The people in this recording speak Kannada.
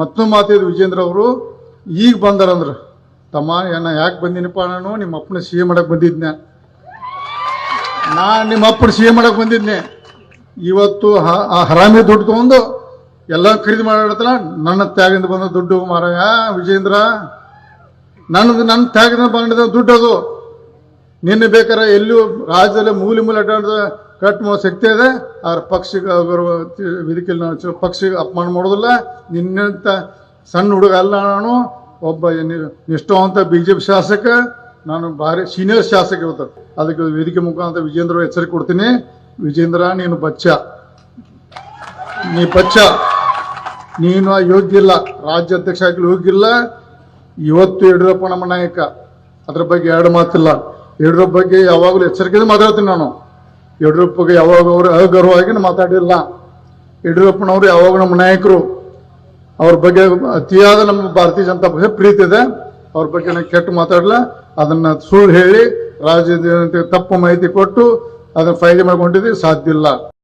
ಮತ್ತೊಂದು ಮಾತಿದ್ರು ವಿಜೇಂದ್ರ ಅವರು, ಈಗ ಬಂದಾರಂದ್ರ, ತಮ್ಮ ಏನ ಯಾಕೆ ಬಂದಿನಪ್ಪ ನಾನು? ನಿಮ್ಮ ಅಪ್ಪನ ಸಿ ಎ ಮಾಡಕ್ಕೆ ಬಂದಿದ್ನೆ. ನಾ ನಿಮ್ಮ ಅಪ್ಪನ ಸಿ ಎ ಮಾಡಕ್ಕೆ ಬಂದಿದ್ನೆ. ಇವತ್ತು ಆ ಹರಾಮಿ ದುಡ್ಡು ತಗೊಂಡು ಎಲ್ಲ ಖರೀದಿ ಮಾಡಿರ್ತಾರ ನನ್ನ ತ್ಯಾಗದಿಂದ ಬಂದ ದುಡ್ಡು ಮಾರಾಯ, ವಿಜೇಂದ್ರ. ನನ್ನದು ನನ್ನ ತ್ಯಾಗದಿಂದ ಬಂದ ದುಡ್ಡು ಅದು. ನಿನ್ನೆ ಬೇಕಾದ್ರೆ ಎಲ್ಲೂ ರಾಜ್ಯದಲ್ಲಿ ಮೂಲೆ ಮೂಲೆ ಕಟ್ಟುವ ಶಕ್ತಿ ಇದೆ. ಆದ್ರೆ ಪಕ್ಷಕ್ಕೆ ಅವರು ಇದಕ್ಕೆ ನಾವು ಪಕ್ಷಕ್ಕೆ ಅಪಮಾನ ಮಾಡೋದಿಲ್ಲ. ನಿನ್ನಂತ ಸಣ್ಣ ಹುಡುಗ ಅಲ್ಲ ನಾನು. ಒಬ್ಬ ನಿಷ್ಠವಂತ ಪಿ ಶಾಸಕ. ನಾನು ಭಾರಿ ಸೀನಿಯರ್ ಶಾಸಕ ಇವತ್ತು. ಅದಕ್ಕೆ ವೇದಿಕೆ ಮುಖಾಂತರ ವಿಜೇಂದ್ರ ಎಚ್ಚರಿಕೆ ಕೊಡ್ತೀನಿ. ವಿಜೇಂದ್ರ, ನೀನು ಬಚ್ಚ. ನೀ ಬಚ್ಚ. ನೀನು ಯೋಗ್ಯ ಇಲ್ಲ. ರಾಜ್ಯ ಅಧ್ಯಕ್ಷ ಆಗಲಿ ಯೋಗ್ಯ ಇಲ್ಲ ಇವತ್ತು ಯಡಿಯೂರಪ್ಪ ನಮ್ಮ ನಾಯಕ. ಅದ್ರ ಬಗ್ಗೆ ಎರಡು ಮಾತಿಲ್ಲ. ಯಡಿಯೂರಪ್ಪ ಬಗ್ಗೆ ಯಾವಾಗಲೂ ಎಚ್ಚರಿಕೆಯಿಂದ ಮಾತಾಡ್ತೀನಿ ನಾನು. ಯಡಿಯೂರಪ್ಪ ಬಗ್ಗೆ ಯಾವಾಗ ಅವರು ಅಗೌರವವಾಗಿ ಮಾತಾಡಿಲ್ಲ. ಯಡಿಯೂರಪ್ಪನವರು ಯಾವಾಗ ನಮ್ಮ ನಾಯಕರು. ಅವ್ರ ಬಗ್ಗೆ ಅತಿಯಾದ ನಮ್ಮ ಭಾರತೀಯ ಜನತಾ ಪಕ್ಷ ಪ್ರೀತಿ ಇದೆ. ಅವ್ರ ಬಗ್ಗೆ ನಾನು ಕೆಟ್ಟು ಮಾತಾಡಲ್ಲ ಅದನ್ನ ಸುಳ್ಳು ಹೇಳಿ ರಾಜ್ಯದ ತಪ್ಪು ಮಾಹಿತಿ ಕೊಟ್ಟು ಅದನ್ನ ಫಾಯ್ದೆ ಮಾಡ್ಕೊಂಡಿದ್ದೀವಿ. ಸಾಧ್ಯ ಇಲ್ಲ.